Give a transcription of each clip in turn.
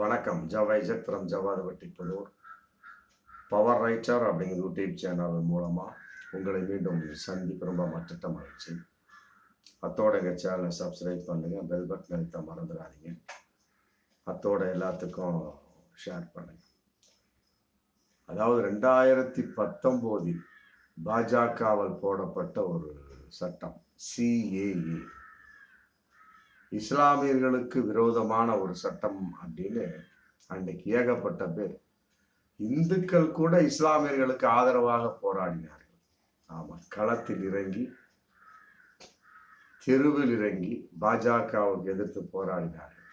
வணக்கம். ஜவைஜத் from Javadhu Pallur power writer அப்படிங்கிற YouTube channel மூலமாக உங்களை மீண்டும் சந்திப்பு ரொம்ப மற்ற மகிழ்ச்சி. அத்தோட எங்கள் சேனலை சப்ஸ்கிரைப் பண்ணுங்கள் பெல் பட்டன் அழுத்த மறந்துடாதீங்க. அத்தோட எல்லாத்துக்கும் ஷேர் பண்ணுங்கள் அதாவது ரெண்டாயிரத்தி பத்தொம்போதில் பாஜகவால் போடப்பட்ட ஒரு சட்டம் சிஏஏ இஸ்லாமியர்களுக்கு விரோதமான ஒரு சட்டம் அப்படின்னு அன்றைக்கு ஏகப்பட்ட பேர். இந்துக்கள் கூட இஸ்லாமியர்களுக்கு ஆதரவாக போராடினார்கள். ஆமாம் களத்தில் இறங்கி தெருவில் இறங்கி பாஜகவுக்கு எதிர்த்து போராடினார்கள்.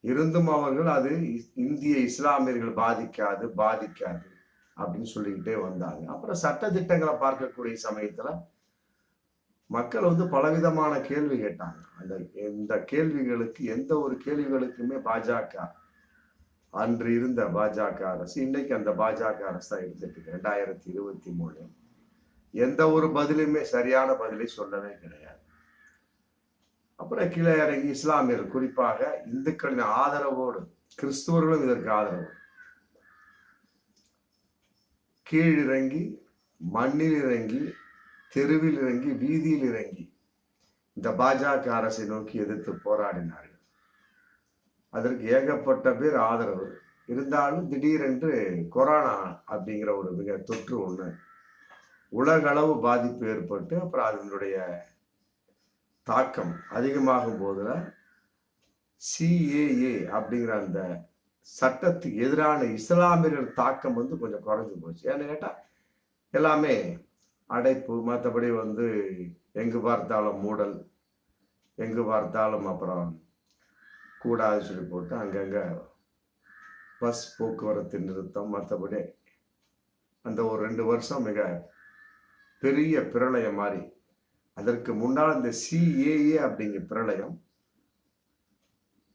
இருந்தும் அவர்கள் அது இந்திய இஸ்லாமியர்கள் பாதிக்காது பாதிக்காது அப்படின்னு சொல்லிக்கிட்டே வந்தாங்க. அப்புறம் சட்ட திட்டங்களை பார்க்கக்கூடிய சமயத்தில் மக்கள் வந்து பலவிதமான கேள்வி கேட்டாங்க. அந்த இந்த கேள்விகளுக்கு எந்த ஒரு கேள்விகளுக்குமே பாஜக அன்று இருந்த பாஜக அரசு இன்னைக்கு அந்த பாஜக அரசு தான் இருந்துட்டு இருக்கு ரெண்டாயிரத்தி இருபத்தி மூணு. எந்த ஒரு பதிலுமே சரியான பதிலை சொல்லவே கிடையாது. அப்புறம் கீழே இறங்கி இஸ்லாமியர் குறிப்பாக இந்துக்களின் ஆதரவோடு கிறிஸ்துவர்களும் இதற்கு ஆதரவு. கீழிறங்கி மண்ணில் இறங்கி தெருவில் இறங்கி வீதியில் இறங்கி இந்த பாஜக அரசை நோக்கி எதிர்த்து போராடினார்கள். அதற்கு ஏகப்பட்ட பேர் ஆதரவு. இருந்தாலும் திடீரென்று கொரோனா அப்படிங்கிற ஒரு மிக தொற்று ஒன்று உலகளவு பாதிப்பு ஏற்பட்டு அப்புறம் அதனுடைய தாக்கம் அதிகமாகும் போதில் சிஏஏ அப்படிங்கிற அந்த சட்டத்துக்கு எதிரான இஸ்லாமியர்கள் தாக்கம் வந்து கொஞ்சம் குறைஞ்சு போச்சு. ஏன்னு கேட்டால் எல்லாமே அடைப்பு மற்றபடி வந்து எங்கு பார்த்தாலும் மூடல் எங்கு பார்த்தாலும் அப்புறம் கூடாது சொல்லி போட்டு அங்கங்கே பஸ் போக்குவரத்து நிறுத்தம் மற்றபடி அந்த ஒரு ரெண்டு வருஷம் மிக பெரிய பிரளயம் மாதிரி. அதற்கு முன்னால் இந்த சிஏஏ அப்படிங்கிற பிரளயம்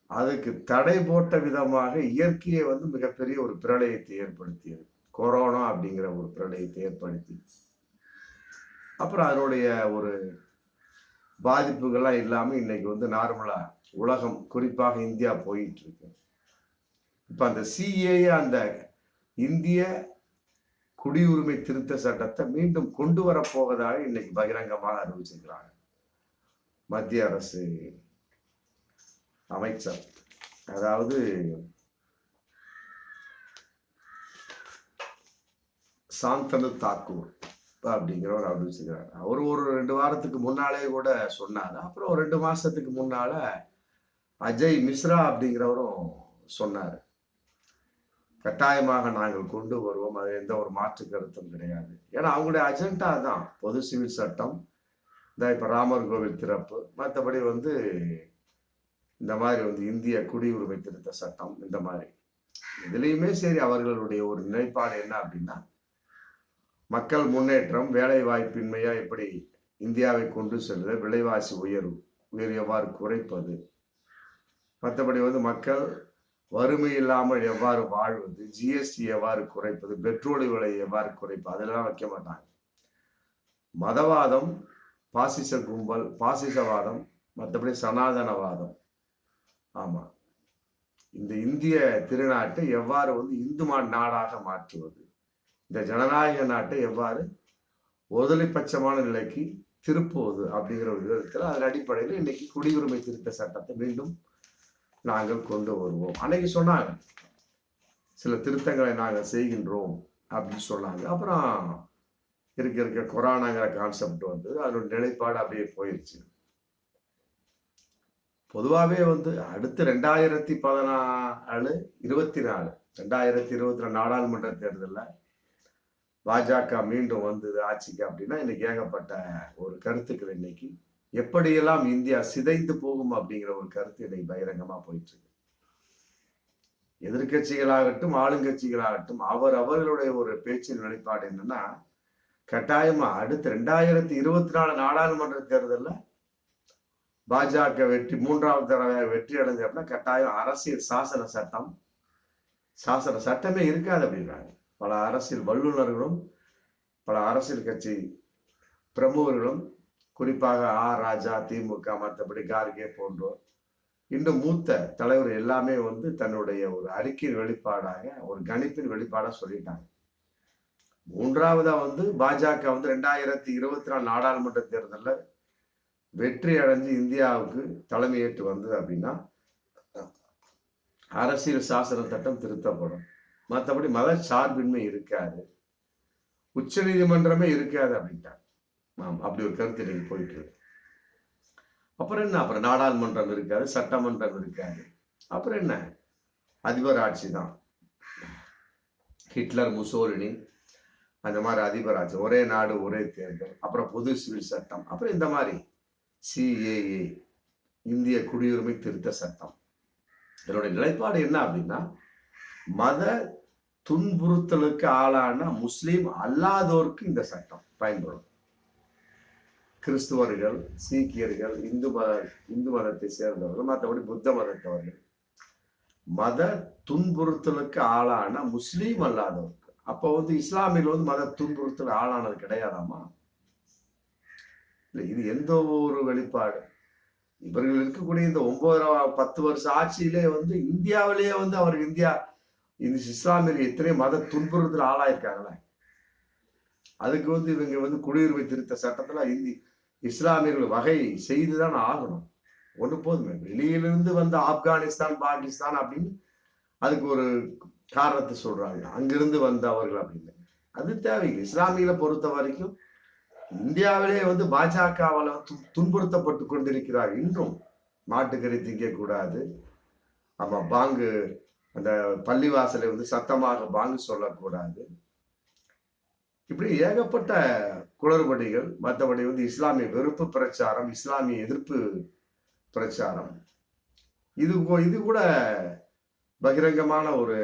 அதுக்கு தடை போட்ட விதமாக இயற்கையை வந்து மிகப்பெரிய ஒரு பிரளயத்தை ஏற்படுத்தியது. கொரோனா அப்படிங்கிற ஒரு பிரளயத்தை ஏற்படுத்தி. அப்புறம் அதனுடைய ஒரு பாதிப்புகள்லாம் இல்லாமல் இன்னைக்கு வந்து நார்மலாக உலகம் குறிப்பாக இந்தியா போயிட்டு இருக்கு இப்போ அந்த சிஏ அந்த இந்திய குடியுரிமை திருத்த சட்டத்தை மீண்டும் கொண்டு வரப்போவதாக இன்னைக்கு பகிரங்கமாக அறிவிச்சிருக்கிறாங்க. மத்திய அரசு அமைச்சர். அதாவது சாந்தனு தாக்கூர். அப்படிங்கிறவர் அறிவிச்சுக்கிறார் அவர் ஒரு ரெண்டு வாரத்துக்கு முன்னாலே கூட சொன்னார். அப்புறம் ஒரு ரெண்டு மாசத்துக்கு முன்னால அஜய் மிஸ்ரா அப்படிங்கிறவரும் சொன்னார். கட்டாயமாக நாங்கள் கொண்டு வருவோம். அது எந்த ஒரு மாற்று கருத்தும் கிடையாது. ஏன்னா அவங்களுடைய அஜெண்டா தான் பொது சிவில் சட்டம் இந்த இப்போ ராமர் கோவில் திறப்பு மற்றபடி வந்து இந்த மாதிரி வந்து இந்திய குடியுரிமை திருத்த சட்டம் இந்த மாதிரி. இதுலேயுமே சரி அவர்களுடைய ஒரு நிலைப்பாடு என்ன அப்படின்னா மக்கள் முன்னேற்றம் வேலை வாய்ப்பின்மையா எப்படி இந்தியாவை கொண்டு செல்வது? விலைவாசி உயர்வு உயர் எவ்வாறு குறைப்பது? மற்றபடி வந்து மக்கள் வறுமை இல்லாமல் எவ்வாறு வாழ்வது? ஜிஎஸ்டி எவ்வாறு குறைப்பது? பெட்ரோல் விலை எவ்வாறு குறைப்பது? அதெல்லாம் வைக்க மாட்டாங்க. மதவாதம் பாசிச கும்பல் பாசிசவாதம் மற்றபடி சனாதனவாதம். ஆமா. இந்த இந்திய திருநாட்டை எவ்வாறு வந்து இந்து நாடாக மாற்றுவது? இந்த ஜனநாயக நாட்டை எவ்வாறு ஒருதலைப்பட்சமான நிலைக்கு திருப்புவது அப்படிங்கிற ஒரு விதத்தில் அதன் அடிப்படையில் இன்னைக்கு குடியுரிமை திருத்த சட்டத்தை மீண்டும் நாங்கள் கொண்டு வருவோம். அன்னைக்கு சொன்னாங்க சில திருத்தங்களை நாங்கள் செய்கின்றோம் அப்படின்னு சொன்னாங்க. அப்புறம் இருக்க இருக்க கொரோனாங்கிற கான்செப்ட் வந்து அதோட நிலைப்பாடு அப்படியே போயிடுச்சு பொதுவாகவே வந்து அடுத்து ரெண்டாயிரத்தி பதினாலு இருபத்தி நாலு ரெண்டாயிரத்தி இருபத்தி நாலு நாடாளுமன்ற தேர்தலில் பாஜக மீண்டும் வந்தது ஆட்சிக்கு அப்படின்னா இன்னைக்கு ஏகப்பட்ட ஒரு கருத்துக்கள் இன்னைக்கு. எப்படியெல்லாம் இந்தியா சிதைந்து போகும் அப்படிங்கிற ஒரு கருத்து இன்னைக்கு பகிரங்கமா போயிட்டு இருக்கு எதிர்கட்சிகளாகட்டும் ஆளுங்கட்சிகளாகட்டும் அவர் அவர்களுடைய ஒரு பேச்சின் வெளிப்பாடு என்னன்னா கட்டாயமா அடுத்து ரெண்டாயிரத்தி இருபத்தி நாலு நாடாளுமன்ற தேர்தலில் பாஜக வெற்றி மூன்றாவது தடவை வெற்றி அடைஞ்சு அப்படின்னா கட்டாயம் அரசியல் சாசன சட்டம் சாசன சட்டமே இருக்காது அப்படின்றாங்க. பல அரசியல் வல்லுநர்களும் பல அரசியல் கட்சி பிரமுகர்களும் குறிப்பாக ஆ ராஜா திமுக மற்றபடி கார்கே போன்றோர் இன்னும் மூத்த தலைவர் எல்லாமே வந்து தன்னுடைய ஒரு அறிக்கையின் வெளிப்பாடாக ஒரு கணிப்பின் வெளிப்பாடாக சொல்லிட்டாங்க. மூன்றாவதா வந்து பாஜக வந்து ரெண்டாயிரத்தி இருபத்தி நாலு நாடாளுமன்ற தேர்தலில் வெற்றி அடைஞ்சு இந்தியாவுக்கு தலைமையேற்று வந்தது அப்படின்னா அரசியல் சாசன சட்டம் திருத்தப்படும். மற்றபடி மத சார்பின்மை இருக்காது. உச்ச நீதிமன்றமே இருக்காது அப்படின்ட்டாங்க ஆமாம் அப்படி ஒரு கருத்து இன்னைக்கு போயிட்டு இருக்கு அப்புறம் என்ன? அப்புறம் நாடாளுமன்றம் இருக்காது சட்டமன்றம் இருக்காது. அப்புறம் என்ன? அதிபர் ஆட்சி தான் ஹிட்லர் முசோலினி அந்த மாதிரி அதிபர் ஆட்சி. ஒரே நாடு ஒரே தேர்தல். அப்புறம் பொது சிவில் சட்டம். அப்புறம் இந்த மாதிரி சிஏஏ இந்திய குடியுரிமை திருத்த சட்டம். இதனுடைய நிலைப்பாடு என்ன அப்படின்னா மத துன்புறுத்தலுக்கு ஆளான முஸ்லீம் அல்லாதோருக்கு இந்த சட்டம் பயன்படும். கிறிஸ்துவர்கள் சீக்கியர்கள் இந்து மத இந்து மதத்தை சேர்ந்தவர்கள் மற்றபடி புத்த மதத்தவர்கள் மத துன்புறுத்தலுக்கு ஆளான முஸ்லீம் அல்லாதவருக்கு அப்போ வந்து இஸ்லாமியில் வந்து மத துன்புறுத்தல் ஆளானது கிடையாதாமா இல்லை இது எந்த ஒரு வெளிப்பாடு? இவர்கள் இருக்கக்கூடிய இந்த ஒன்பது பத்து வருஷம் ஆட்சியிலே வந்து இந்தியாவிலேயே வந்து அவர் இந்தியா இந்த இஸ்லாமியர் எத்தனை மத துன்புறுத்தல் ஆளாயிருக்காங்களே அதுக்கு வந்து இவங்க வந்து குடியுரிமை திருத்த சட்டத்தில் இந்தி இஸ்லாமியர்கள் வகை செய்துதான் ஆகணும். ஒன்று போதுமே. வெளியிலிருந்து வந்த ஆப்கானிஸ்தான் பாகிஸ்தான் அப்படின்னு அதுக்கு ஒரு காரணத்தை சொல்றாங்க. அங்கிருந்து வந்தவர்கள் அப்படின்னு. அது தேவையில்லை. இஸ்லாமியில பொறுத்த வரைக்கும் இந்தியாவிலே வந்து பாஜகவால் துன்புறுத்தப்பட்டு கொண்டிருக்கிறார். இன்றும் மாட்டுக்கறி திங்கக்கூடாது. ஆமாம் பாங்கு அந்த பள்ளிவாசலை வந்து சத்தமாக பாங்கு சொல்லக்கூடாது. இப்படி ஏகப்பட்ட குளறுபடிகள் மற்றபடி வந்து இஸ்லாமிய வெறுப்பு பிரச்சாரம் இஸ்லாமிய எதிர்ப்பு பிரச்சாரம். இது இது கூட பகிரங்கமான ஒரு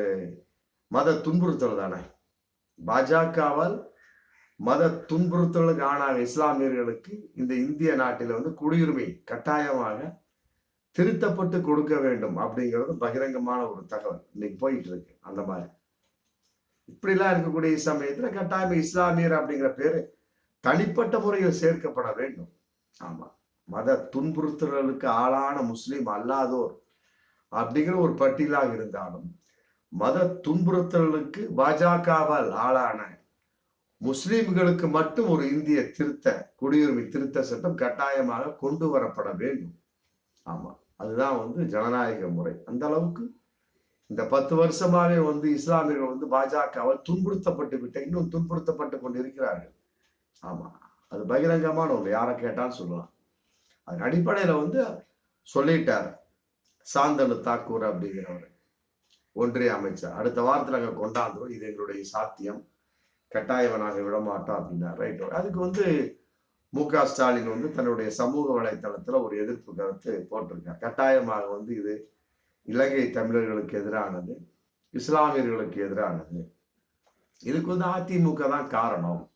மத துன்புறுத்தல் தானே. பாஜகவால் மத துன்புறுத்தலுக்கு ஆனாக இஸ்லாமியர்களுக்கு இந்த இந்திய நாட்டில் வந்து குடியுரிமை கட்டாயமாக திருத்தப்பட்டு கொடுக்க வேண்டும் அப்படிங்கிறது பகிரங்கமான ஒரு தகவல். இன்னைக்கு போயிட்டு இருக்கு அந்த மாதிரி. இப்படிலாம் இருக்கக்கூடிய சமயத்துல கட்டாயம் இஸ்லாமியர் அப்படிங்கிற பேரு தனிப்பட்ட முறையில் சேர்க்கப்பட வேண்டும். ஆமா. மத துன்புறுத்தல்களுக்கு ஆளான முஸ்லீம் அல்லாதோர் அப்படிங்கிற ஒரு பட்டியலாக இருந்தாலும் மத துன்புறுத்தலுக்கு பாஜகவால் ஆளான முஸ்லிம்களுக்கு மட்டும் ஒரு இந்திய திருத்த குடியுரிமை திருத்த சட்டம் கட்டாயமாக கொண்டு வரப்பட வேண்டும். ஆமா. அதுதான் வந்து ஜனநாயக முறை. அந்த அளவுக்கு இந்த பத்து வருஷமாவே வந்து இஸ்லாமியர்கள் வந்து பாஜகவால் துன்புறுத்தப்பட்டு விட்ட இன்னும் துன்புறுத்தப்பட்டு கொண்டு இருக்கிறார்கள் ஆமா அது பகிரங்கமான ஒன்று. யாரை கேட்டாலும் சொல்லலாம். அதன் அடிப்படையில வந்து சொல்லிட்டார் சாந்தனு தாக்கூர் அப்படிங்கிறவர். ஒன்றிய அமைச்சர். அடுத்த வாரத்தில் நாங்கள் கொண்டாந்துரும். இது எங்களுடைய சாத்தியம். கட்டாயவனாக விடமாட்டோம் அப்படின்னா ரைட் அதுக்கு வந்து மு க. ஸ்டாலின் வந்து தன்னுடைய சமூக வலைத்தளத்தில் ஒரு எதிர்ப்பு கருத்து போட்டிருக்கார். கட்டாயமாக வந்து இது இலங்கை தமிழர்களுக்கு எதிரானது இஸ்லாமியர்களுக்கு எதிரானது. இதுக்கு வந்து அதிமுக தான் காரணம்.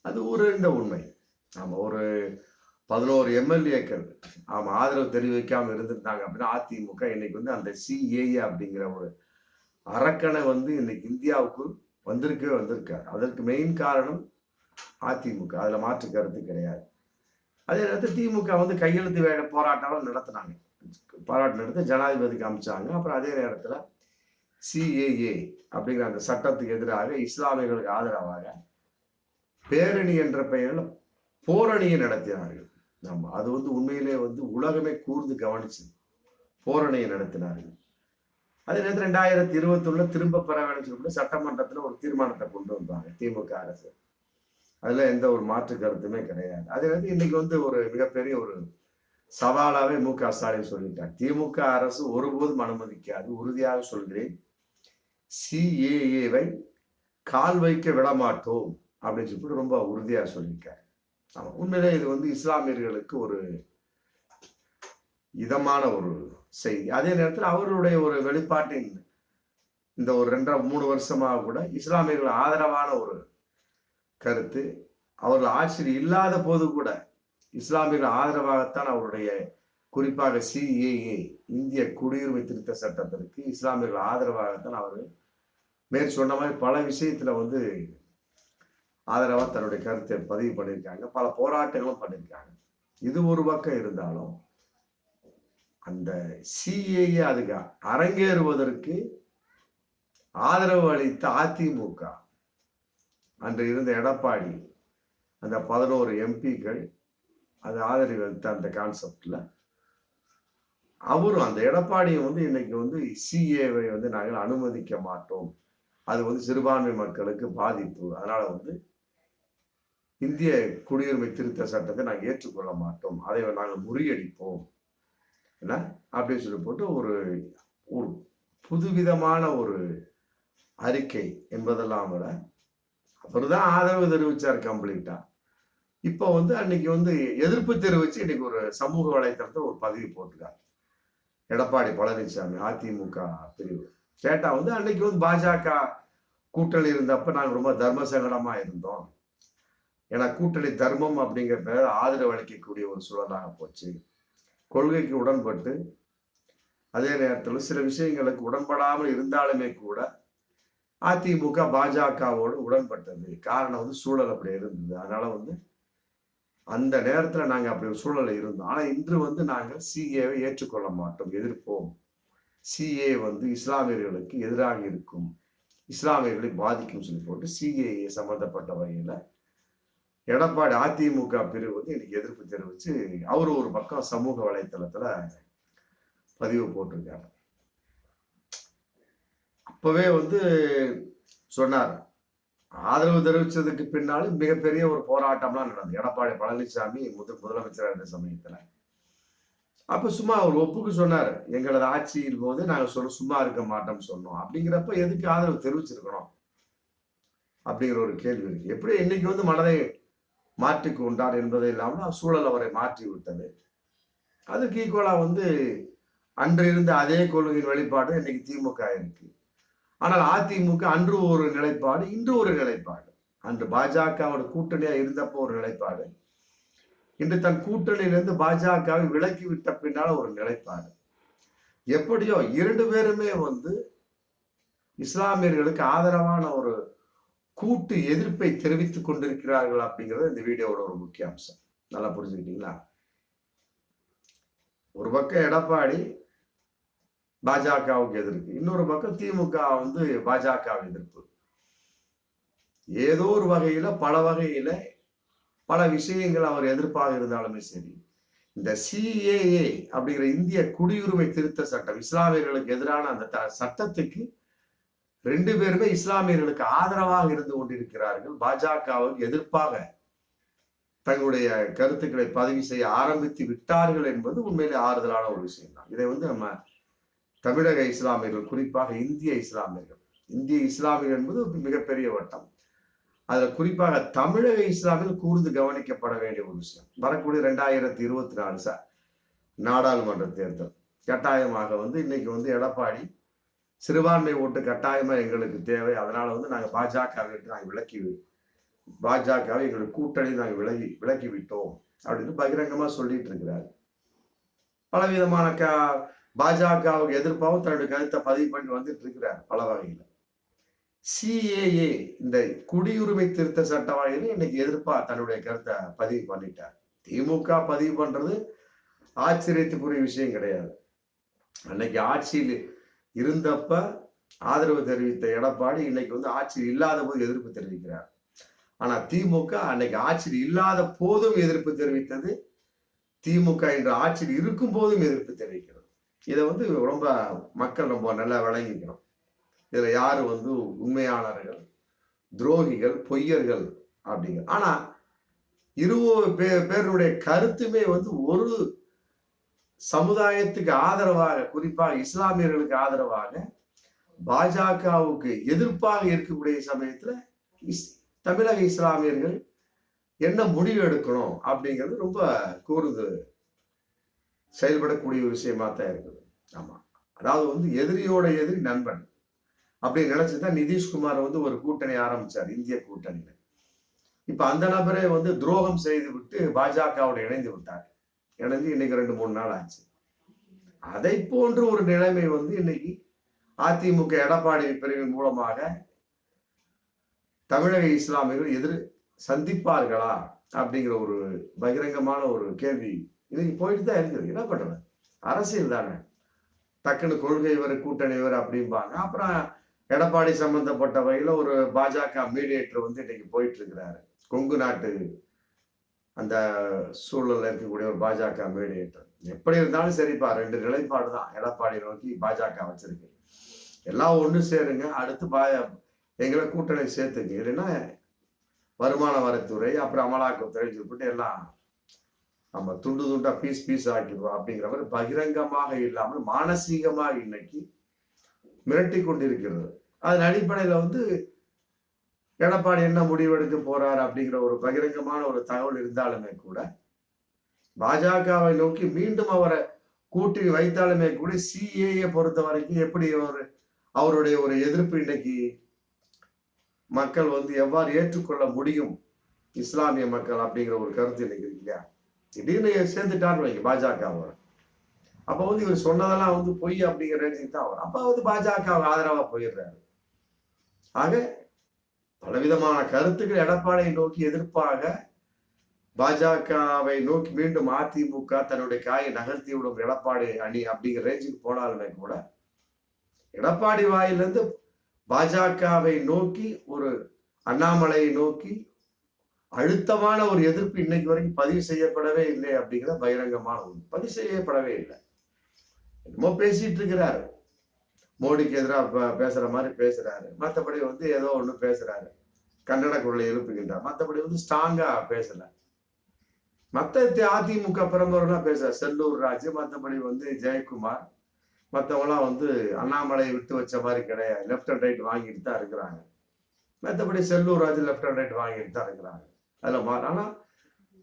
அது ஒரு இந்த உண்மை. நம்ம ஒரு பதினோரு எம்எல்ஏக்கள் ஆமாம் ஆதரவு தெரிவிக்காம இருந்திருந்தாங்க அப்படின்னா அதிமுக இன்னைக்கு வந்து அந்த சிஏஏ அப்படிங்கிற ஒரு அரக்கனை வந்து இன்னைக்கு இந்தியாவுக்குள் வந்திருக்கவே வந்திருக்காரு. அதற்கு மெயின் காரணம் அதிமுக. அதுல மாற்று கருத்து கிடையாது. அதே நேரத்தில் திமுக வந்து கையெழுத்து வேலை போராட்டம் நடத்தினாங்க. போராட்டம் நடத்தி ஜனாதிபதிக்கு அமைச்சாங்க அப்புறம் அதே நேரத்தில் சிஏஏ அப்படிங்கிற அந்த சட்டத்துக்கு எதிராக இஸ்லாமியர்களுக்கு ஆதரவாக பேரணி என்ற பெயரில் போரணியை நடத்தினார்கள். நம்ம அது வந்து உண்மையிலே வந்து உலகமே கூர்ந்து கவனிச்சு போரணியை நடத்தினார்கள். அதே நேரத்தில் ரெண்டாயிரத்தி இருபத்தி திரும்ப பெற வேணும்னு சொல்லிட்டு சட்டமன்றத்தில் ஒரு தீர்மானத்தை கொண்டு வந்தாங்க திமுக அரசு. அதில் எந்த ஒரு மாற்று கருத்துமே கிடையாது. அதே வந்து இன்னைக்கு வந்து ஒரு மிகப்பெரிய ஒரு சவாலாகவே மு க ஸ்டாலின் சொல்லிட்டார். திமுக அரசு ஒருபோதும் அனுமதிக்காது. உறுதியாக சொல்கிறேன். சிஏஏவை கால் வைக்க விடமாட்டோம் அப்படின்னு சொல்லிட்டு ரொம்ப உறுதியாக சொல்லியிருக்காரு. ஆமாம் உண்மையிலே இது வந்து இஸ்லாமியர்களுக்கு ஒரு இதமான ஒரு செய்தி. அதே நேரத்தில் அவர்களுடைய ஒரு வெளிப்பாட்டின் இந்த ஒரு ரெண்டரை மூணு வருஷமாக கூட இஸ்லாமியர்கள் ஆதரவான ஒரு கருத்து. அவர்கள் ஆட்சியில் இல்லாத போது கூட இஸ்லாமியர்கள் ஆதரவாகத்தான் அவருடைய குறிப்பாக சிஏஏ இந்திய குடியுரிமை திருத்த சட்டத்திற்கு இஸ்லாமியர்கள் ஆதரவாகத்தான் அவர் மேற் சொன்ன மாதிரி பல விஷயத்துல வந்து ஆதரவாக தன்னுடைய கருத்தை பதிவு பண்ணியிருக்காங்க. பல போராட்டங்களும் பண்ணியிருக்காங்க. இது ஒரு பக்கம் இருந்தாலும் அந்த சிஏஏ அதுக்கு அரங்கேறுவதற்கு ஆதரவு அளித்த அதிமுக அன்று இருந்த எடப்பாடி அந்த பதினோரு எம்பிக்கள் அது ஆதரவு அந்த கான்செப்டில் அவரும் அந்த எடப்பாடியை வந்து இன்னைக்கு வந்து சிஏவை வந்து நாங்கள் அனுமதிக்க மாட்டோம். அது வந்து சிறுபான்மை மக்களுக்கு பாதிப்பு. அதனால வந்து இந்திய குடியுரிமை திருத்த சட்டத்தை நாங்கள் ஏற்றுக்கொள்ள மாட்டோம். அதை நாங்கள் முறியடிப்போம். என்ன? அப்படின்னு சொல்லி போட்டு ஒரு ஒரு புதுவிதமான ஒரு அறிக்கை என்பதெல்லாம் விட அவர் தான் ஆதரவு தெரிவிச்சார் கம்ப்ளீட்டா. இப்போ வந்து அன்னைக்கு வந்து எதிர்ப்பு தெரிவிச்சு இன்னைக்கு ஒரு சமூக வலைத்தளத்தை ஒரு பதிவு போட்டிருக்காரு. எடப்பாடி பழனிசாமி அதிமுக பிரிவு. கேட்டா வந்து அன்னைக்கு வந்து பாஜக கூட்டணி இருந்தப்ப நாங்கள் ரொம்ப தர்ம சங்கடமா இருந்தோம். ஏன்னா கூட்டணி தர்மம் அப்படிங்கிற பேர் ஆதரவு அளிக்கக்கூடிய ஒரு சூழலாக போச்சு. கொள்கைக்கு உடன்பட்டு அதே நேரத்தில் சில விஷயங்களுக்கு உடன்படாமல் இருந்தாலுமே கூட அதிமுக பாஜகவோடு உடன்பட்டது. காரணம் வந்து சூழல் அப்படி இருந்தது. அதனால வந்து அந்த நேரத்தில் நாங்கள் அப்படி ஒரு சூழலில் இருந்தோம். ஆனால் இன்று வந்து நாங்கள் சிஏவை ஏற்றுக்கொள்ள மாட்டோம் எதிர்ப்போம். சிஏ வந்து இஸ்லாமியர்களுக்கு எதிராக இருக்கும். இஸ்லாமியர்களை பாதிக்கும் சொல்லி போட்டு சிஏஏ சம்மந்தப்பட்ட வகையில் எடப்பாடி அதிமுக பிரிவு வந்து எனக்கு எதிர்ப்பு தெரிவித்து அவர் ஒரு பக்கம் சமூக வலைத்தளத்தில் பதிவு போட்டிருக்காரு. அப்பவே வந்து சொன்னார். ஆதரவு தெரிவித்ததுக்கு பின்னாலும் மிகப்பெரிய ஒரு போராட்டம்லாம் நடந்தது. எடப்பாடி பழனிசாமி முதல் முதலமைச்சராக இருந்த சமயத்தில். அப்போ சும்மா அவர் ஒப்புக்கு சொன்னார். எங்களது ஆட்சியின் போது நாங்கள் சொல்ல சும்மா இருக்க மாட்டோம்னு சொன்னோம். அப்படிங்கிறப்ப எதுக்கு ஆதரவு தெரிவிச்சிருக்கணும்? அப்படிங்கிற ஒரு கேள்வி இருக்கு. எப்படி இன்னைக்கு வந்து மனதை மாற்றிக் கொண்டார் என்பதே இல்லாமல் சூழல் அவரை மாற்றி விட்டது. அதுக்கு ஈக்குவலாக வந்து அன்று இருந்த அதே கொள்கையின் வெளிப்பாடு இன்னைக்கு திமுக இருக்கு. ஆனால் அதிமுக அன்று ஒரு நிலைப்பாடு இன்று ஒரு நிலைப்பாடு. அன்று பாஜகவோட கூட்டணியா இருந்தப்போ ஒரு நிலைப்பாடு. இன்று தன் கூட்டணியிலிருந்து பாஜகவை விலக்கி விட்ட பின்னால ஒரு நிலைப்பாடு. எப்படியோ இரண்டு பேருமே வந்து இஸ்லாமியர்களுக்கு ஆதரவான ஒரு கூட்டு எதிர்ப்பை தெரிவித்துக் கொண்டிருக்கிறார்கள் அப்படிங்கிறது இந்த வீடியோவோட ஒரு முக்கிய அம்சம். நல்லா புரிஞ்சுக்கிட்டீங்களா? ஒரு பக்கம் எடப்பாடி பாஜகவுக்கு எதிர்ப்பு. இன்னொரு பக்கம் திமுக வந்து பாஜக எதிர்ப்பு. ஏதோ ஒரு வகையில பல வகையில பல விஷயங்கள் அவர் எதிர்ப்பாக இருந்தாலுமே சரி இந்த சிஏஏ அப்படிங்கிற இந்திய குடியுரிமை திருத்த சட்டம் இஸ்லாமியர்களுக்கு எதிரான அந்த சட்டத்துக்கு ரெண்டு பேருமே இஸ்லாமியர்களுக்கு ஆதரவாக இருந்து கொண்டிருக்கிறார்கள். பாஜகவுக்கு எதிர்ப்பாக தங்களுடைய கருத்துக்களை பதிவு செய்ய ஆரம்பித்து விட்டார்கள் என்பது உண்மையிலே ஆறுதலான ஒரு விஷயம் தான் இதை வந்து நம்ம தமிழக இஸ்லாமியர்கள் குறிப்பாக இந்திய இஸ்லாமியர்கள். இந்திய இஸ்லாமியர் என்பது ஒரு மிகப்பெரிய வட்டம். அதுல குறிப்பாக தமிழக இஸ்லாமியர்கள் கூர்ந்து கவனிக்கப்பட வேண்டிய ஒரு விஷயம். வரக்கூடிய ரெண்டாயிரத்தி இருபத்தி நாலு சார் நாடாளுமன்ற தேர்தல். கட்டாயமாக வந்து இன்னைக்கு வந்து எடப்பாடி சிறுபான்மை ஓட்டு கட்டாயமா எங்களுக்கு தேவை. அதனால வந்து நாங்க பாஜகவை நாங்கள் விலக்கி பாஜகவை எங்களுக்கு கூட்டணி நாங்கள் விலகி விலக்கி விட்டோம் அப்படின்னு பகிரங்கமா சொல்லிட்டு இருக்கிறார். பலவிதமான க பாஜகவுக்கு எதிர்ப்பாகவும் தன்னுடைய கருத்தை பதிவு பண்ணி வந்துட்டு இருக்கிறார் பல வகையில. சிஏஏ இந்த குடியுரிமை திருத்த சட்ட வகையில இன்னைக்கு எதிர்ப்பா தன்னுடைய கருத்தை பதிவு பண்ணிட்டார். திமுக பதிவு பண்றது ஆச்சரியத்துக்குரிய விஷயம் கிடையாது. அன்னைக்கு ஆட்சியில் இருந்தப்ப ஆதரவு தெரிவித்த எடப்பாடி இன்னைக்கு வந்து ஆட்சியில் இல்லாத போது எதிர்ப்பு தெரிவிக்கிறார். ஆனா திமுக அன்னைக்கு ஆட்சியில் இல்லாத போதும் எதிர்ப்பு தெரிவித்தது. திமுக இன்று ஆட்சியில் இருக்கும் போதும் எதிர்ப்பு தெரிவிக்கிறது. இதை வந்து ரொம்ப மக்கள் ரொம்ப நல்லா விளங்கிக்கணும். இதில் யார் வந்து உண்மையாளர்கள் துரோகிகள் பொய்யர்கள் அப்படிங்கிற ஆனா இருபது பேருடைய கருத்துமே வந்து ஒரு சமுதாயத்துக்கு ஆதரவாக குறிப்பாக இஸ்லாமியர்களுக்கு ஆதரவாக பாஜகவுக்கு எதிர்ப்பாக இருக்கக்கூடிய சமயத்துல தமிழக இஸ்லாமியர்கள் என்ன முடிவு எடுக்கணும் அப்படிங்கிறது ரொம்ப கூறுது செயல்படக்கூடிய ஒரு விஷயமா தான் இருக்குது. ஆமாம் அதாவது வந்து எதிரியோட எதிரி நண்பன் அப்படி நினைச்சுதான் நிதிஷ்குமார் வந்து ஒரு கூட்டணி ஆரம்பிச்சார் இந்திய கூட்டணியில. இப்ப அந்த நபரே வந்து துரோகம் செய்து விட்டு பாஜகவோட இணைந்து விட்டார். இணைந்து இன்னைக்கு ரெண்டு மூணு நாள் ஆச்சு. அதை போன்ற ஒரு நிலைமை வந்து இன்னைக்கு அதிமுக எடப்பாடி பிரிவின் மூலமாக தமிழக இஸ்லாமியர்கள் எதிர் சந்திப்பார்களா அப்படிங்கிற ஒரு பகிரங்கமான ஒரு கேள்வி இன்னைக்கு போயிட்டு தான் இருக்குது. என்ன பண்றது அரசியல் தானே. டக்குன்னு கொள்கை இவர் கூட்டணி இவர் அப்படிம்பாங்க. அப்புறம் எடப்பாடி சம்பந்தப்பட்ட வகையில ஒரு பாஜக மீடியேட்டர் வந்து இன்னைக்கு போயிட்டு இருக்கிறாரு கொங்கு நாட்டு அந்த சூழல்ல இருக்கக்கூடிய ஒரு பாஜக மீடியேட்டர் எப்படி இருந்தாலும் சரிப்பா ரெண்டு நிலைப்பாடு தான். எடப்பாடி நோக்கி பாஜக வச்சிருக்கு. எல்லாம் ஒன்று சேருங்க. அடுத்து பா எங்களை கூட்டணி சேர்த்துங்க. இல்லைன்னா வருமான வரித்துறை அப்புறம் அமலாக்கத்துறை சொல்லிட்டு எல்லாம் நம்ம துண்டு துண்டா பீஸ் பீஸ் ஆக்கிடுவோம் அப்படிங்கிறவர் பகிரங்கமாக இல்லாமல் மானசீகமாக இன்னைக்கு மிரட்டி கொண்டிருக்கிறது. அதன் அடிப்படையில வந்து எடப்பாடி என்ன முடிவெடுக்க போறார் அப்படிங்கிற ஒரு பகிரங்கமான ஒரு தகவல் இருந்தாலுமே கூட பாஜகவை நோக்கி மீண்டும் அவரை கூட்டி வைத்தாலுமே கூட சிஏஏ பொறுத்த வரைக்கும் எப்படி ஒரு அவருடைய ஒரு எதிர்ப்பு இன்னைக்கு மக்கள் வந்து எவ்வாறு ஏற்றுக்கொள்ள முடியும்? இஸ்லாமிய மக்கள் அப்படிங்கிற ஒரு கருத்து இன்னைக்கு இருக்கு இல்லையா? திடீர்னு சேர்ந்துட்டார்னு வைங்க பாஜக அவர். அப்ப வந்து இவர் சொன்னதெல்லாம் வந்து பொய் அப்படிங்கிற ரேஞ்சுக்கு தான் வரும். அப்ப வந்து பாஜக ஆதரவா போயிடுறாரு. ஆக பலவிதமான கருத்துக்கள் எடப்பாடியை நோக்கி எதிர்ப்பாக பாஜகவை நோக்கி மீண்டும் அதிமுக தன்னுடைய காயை நகர்த்தி விடும் எடப்பாடி அணி அப்படிங்கிற ரேஞ்சுக்கு போனாலுமே கூட எடப்பாடி வாயிலிருந்து பாஜகவை நோக்கி ஒரு அண்ணாமலையை நோக்கி அழுத்தமான ஒரு எதிர்ப்பு இன்னைக்கு வரைக்கும் பதிவு செய்யப்படவே இல்லை அப்படிங்கிற பகிரங்கமான ஒன்று பதிவு செய்யப்படவே இல்லை. என்னமோ பேசிட்டு இருக்கிறாரு. மோடிக்கு எதிராக பேசுற மாதிரி பேசுறாரு. மற்றபடி வந்து ஏதோ ஒண்ணு பேசுறாரு. கன்னட குரலை எழுப்புகின்றார். மற்றபடி வந்து ஸ்ட்ராங்கா பேசல. மத்த அதிமுக பிரமுகர்லாம் பேசுறாரு செல்லூர் ராஜு மற்றபடி வந்து ஜெயக்குமார் மற்றவங்களாம் வந்து அண்ணாமலையை விட்டு வச்ச மாதிரி கிடையாது. லெஃப்ட் அண்ட் ரைட் வாங்கிட்டு தான் இருக்கிறாங்க. மற்றபடி Sellur Raju left and right வாங்கிட்டு தான் இருக்கிறாங்க. அதில் மா ஆனா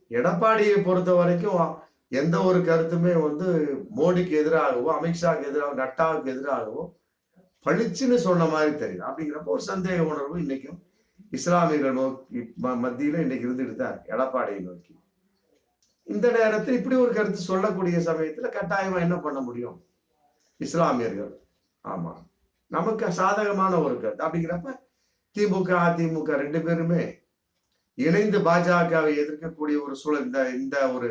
எடப்பாடியை பொறுத்த வரைக்கும் எந்த ஒரு கருத்துமே வந்து மோடிக்கு எதிராகவோ அமித்ஷாவுக்கு எதிராக நட்டாவுக்கு எதிராகவோ பளிச்சுன்னு சொன்ன மாதிரி தெரியும் அப்படிங்கிறப்போ ஒரு சந்தேக உணர்வு இன்னைக்கும் இஸ்லாமியர்கள் நோக்கி மத்தியில இன்னைக்கு இருந்துட்டு தான் இருக்கு எடப்பாடியை நோக்கி. இந்த நேரத்தில் இப்படி ஒரு கருத்து சொல்லக்கூடிய சமயத்துல கட்டாயமா என்ன பண்ண முடியும்? இஸ்லாமியர்கள். ஆமா. நமக்கு சாதகமான ஒரு கருத்து. அப்படிங்கிறப்ப திமுக அதிமுக ரெண்டு பேருமே இணைந்து பாஜகவை எதிர்க்கக்கூடிய ஒரு சூழல் இந்த இந்த ஒரு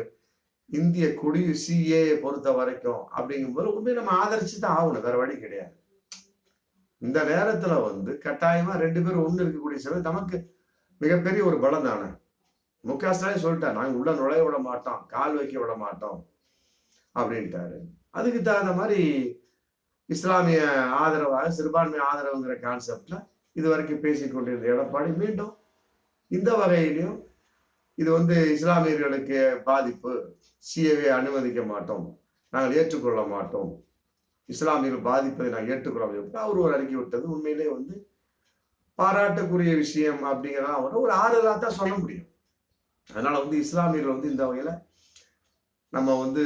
இந்திய குடி சிஏ பொறுத்த வரைக்கும் அப்படிங்கும்போது உண்மையை நம்ம ஆதரிச்சு தான் ஆகணும் வேற வழி கிடையாது. இந்த நேரத்துல வந்து கட்டாயமா ரெண்டு பேரும் ஒண்ணு இருக்கக்கூடிய சமயம் நமக்கு மிகப்பெரிய ஒரு பலம் தானே. மு க ஸ்டாலின் சொல்லிட்டார் நாங்க உள்ள நுழைய விட மாட்டோம் கால் வைக்க விட மாட்டோம் அப்படின்ட்டாரு. அதுக்கு தகுந்த மாதிரி இஸ்லாமிய ஆதரவாக சிறுபான்மை ஆதரவுங்கிற கான்செப்ட்ல இது வரைக்கும் பேசிக்கொண்டிருந்த எடப்பாடி மீண்டும் இந்த வகையிலையும் இது வந்து இஸ்லாமியர்களுக்கு பாதிப்பு. சிஏவை அனுமதிக்க மாட்டோம். நாங்கள் ஏற்றுக்கொள்ள மாட்டோம். இஸ்லாமியர்கள் பாதிப்பதை நாங்கள் ஏற்றுக்கொள்ள முடியும் அவர் ஒரு அறிக்கை விட்டது. உண்மையிலே வந்து பாராட்டக்கூடிய விஷயம் அப்படிங்கிறத வந்து ஒரு ஆறுதலாக தான் சொல்ல முடியும். அதனால வந்து இஸ்லாமியர்கள் வந்து இந்த வகையில நம்ம வந்து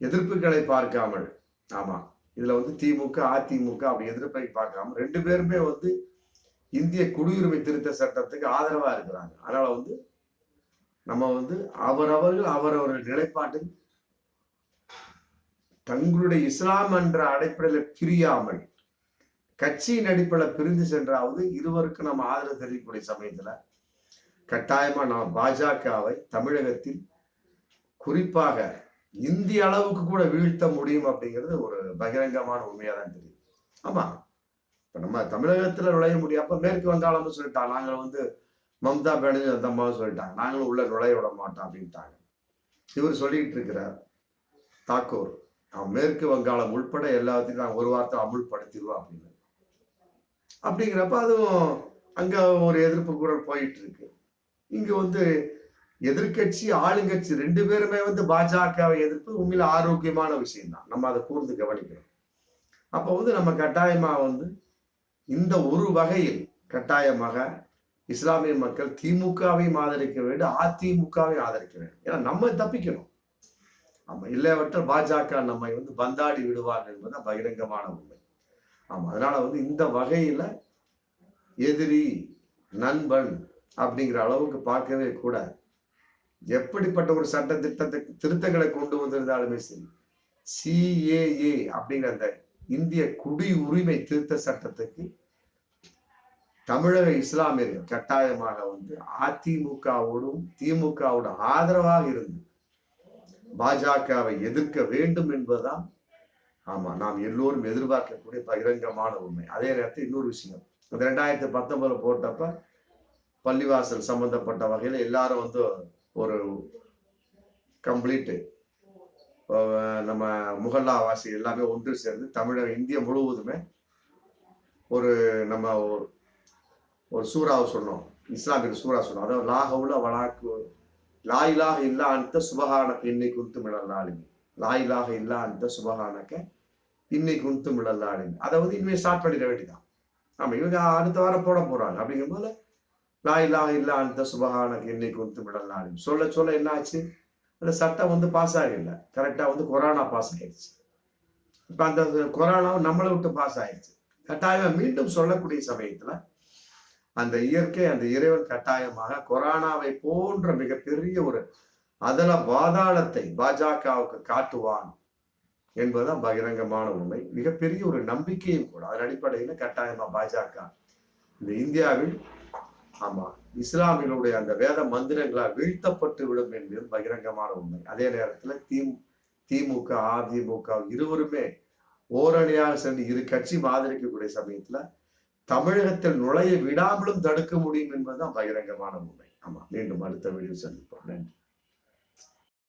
எதிர்ப்புகளை பார்க்காமல் ஆமா இதுல வந்து திமுக அதிமுக அப்படி எதிர்ப்பை பார்க்காம ரெண்டு பேருமே வந்து இந்திய குடியுரிமை திருத்த சட்டத்துக்கு ஆதரவா இருக்கிறாங்க. அதனால வந்து நம்ம வந்து அவரவர்கள் அவரவர்கள் நிலைப்பாட்டில் தங்களுடைய இஸ்லாம் என்ற அடிப்படையில் பிரியாமல் கட்சியின் அடிப்படையில் பிரிந்து சென்றாவது இருவருக்கு நம்ம ஆதரவு தெரிவிக்கக்கூடிய சமயத்துல கட்டாயமா நாம் பாஜகவை தமிழகத்தில் குறிப்பாக இந்திய அளவுக்கு கூட வீழ்த்த முடியும் அப்படிங்கிறது ஒரு பகிரங்கமான உண்மையா தான் தெரியும். ஆமா. இப்ப நம்ம தமிழகத்துல நுழைய முடியும். அப்ப மேற்கு வங்காளம்னு சொல்லிட்டாங்க. நாங்கள் வந்து மம்தா பானர்ஜி அந்த அம்மாவும் சொல்லிட்டாங்க. நாங்களும் உள்ள நுழைய விட மாட்டோம் அப்படின்ட்டாங்க. இவர் சொல்லிட்டு இருக்கிறார். தாக்கூர் நான் மேற்கு வங்காளம் உள்பட எல்லாத்தையும் நாங்கள் ஒரு வார்த்தை அமுல்படுத்திடுவோம் அப்படின்னு. அப்படிங்கிறப்ப அதுவும் அங்க ஒரு எதிர்ப்பு குரல் போயிட்டு இருக்கு இங்க வந்து எதிர்கட்சி ஆளுங்கட்சி ரெண்டு பேருமே வந்து பாஜகவை எதிர்ப்பு உண்மையில ஆரோக்கியமான விஷயம்தான். நம்ம அதை கூர்ந்து கவனிக்கிறோம் அப்போ வந்து நம்ம கட்டாயமா வந்து இந்த ஒரு வகையில் கட்டாயமாக இஸ்லாமிய மக்கள் திமுகவையும் ஆதரிக்க வேண்டும் அதிமுகவையும் ஆதரிக்க வேண்டும். ஏன்னா நம்ம தப்பிக்கணும். ஆமா இல்லையவற்றால் பாஜக நம்மை வந்து பந்தாடி விடுவார்கள் என்பது பகிரங்கமான உண்மை. ஆமா அதனால வந்து இந்த வகையில எதிரி நண்பன் அப்படிங்கிற அளவுக்கு பார்க்கவே கூட எப்படிப்பட்ட ஒரு சட்ட திட்டத்தை திருத்தங்களை கொண்டு வந்திருந்தாலுமே சரி சிஏஏ அப்படிங்கிற அந்த இந்திய குடியுரிமை திருத்த சட்டத்துக்கு தமிழக இஸ்லாமியர்கள் கட்டாயமாக வந்து அதிமுகவோடும் திமுகவோட ஆதரவாக இருந்து பாஜகவை எதிர்க்க வேண்டும் என்பதுதான் ஆமா நாம் எல்லோரும் எதிர்பார்க்கக்கூடிய பகிரங்கமான உண்மை. அதே நேரத்தில் இன்னொரு விஷயம். இந்த ரெண்டாயிரத்தி பத்தொன்பதுல போட்டப்ப பள்ளிவாசல் சம்பந்தப்பட்ட வகையில எல்லாரும் வந்து ஒரு கம்ப்ளீட்டு நம்ம முகல்லா வாசி எல்லாமே ஒன்று சேர்ந்து தமிழக இந்தியா முழுவதுமே ஒரு நம்ம ஒரு ஒரு சூறாவை சொன்னோம். இஸ்லாமிய சூறா சொன்னோம். அதாவது லாகவுல வளாக்கு லாயிலாக இல்லா அந்த சுபகானக்க இன்னை குந்து மிளல்லாளிங்க லாயிலாக இல்லா அந்த சுபகானக்க இன்னை குந்து மிளல்லாளிங்க அதை வந்து இனிமேல் ஸ்டார்ட் பண்ணிட வேண்டியதான் ஆமா இவங்க அடுத்த வாரம் போட போறாங்க. அப்படிங்கும் போது லாயிலாக இல்லா அந்த சுபகானக்கு இன்னை குந்து மிளல்லாளிங்க சொல்ல சொல்ல என்ன ஆச்சு அந்த சட்டம் வந்து பாஸ் ஆகலை. கரெக்டா வந்து கொரோனா பாஸ் ஆயிடுச்சு. இப்போ அந்த கொரோனாவும் நம்மளை விட்டு பாஸ் ஆயிடுச்சு. கட்டாயமா மீண்டும் சொல்லக்கூடிய சமயத்துல அந்த இயற்கை அந்த இறைவன் கட்டாயமாக கொரோனாவை போன்ற மிகப்பெரிய ஒரு அதல வாதாளத்தை பாஜகவுக்கு காட்டுவான் என்பதுதான் பகிரங்கமான உண்மை. மிகப்பெரிய ஒரு நம்பிக்கையும் கூட அதன் அடிப்படையில கட்டாயமா பாஜக இந்த இந்தியாவில் ஆமா இஸ்லாமியனுடைய அந்த வேத மந்திரங்களால் வீழ்த்தப்பட்டு விடும் என்பது பகிரங்கமான உண்மை. அதே நேரத்தில் திமு திமுக அதிமுக இருவருமே ஓரணியாக சென்று இரு கட்சி ஆதரிக்கக்கூடிய சமயத்துல தமிழகத்தில் நுழைய விடாமலும் தடுக்க முடியும் என்பதுதான் பகிரங்கமான உண்மை. ஆமா மீண்டும் அடுத்த வீடியோ சந்திப்போம். நன்றி.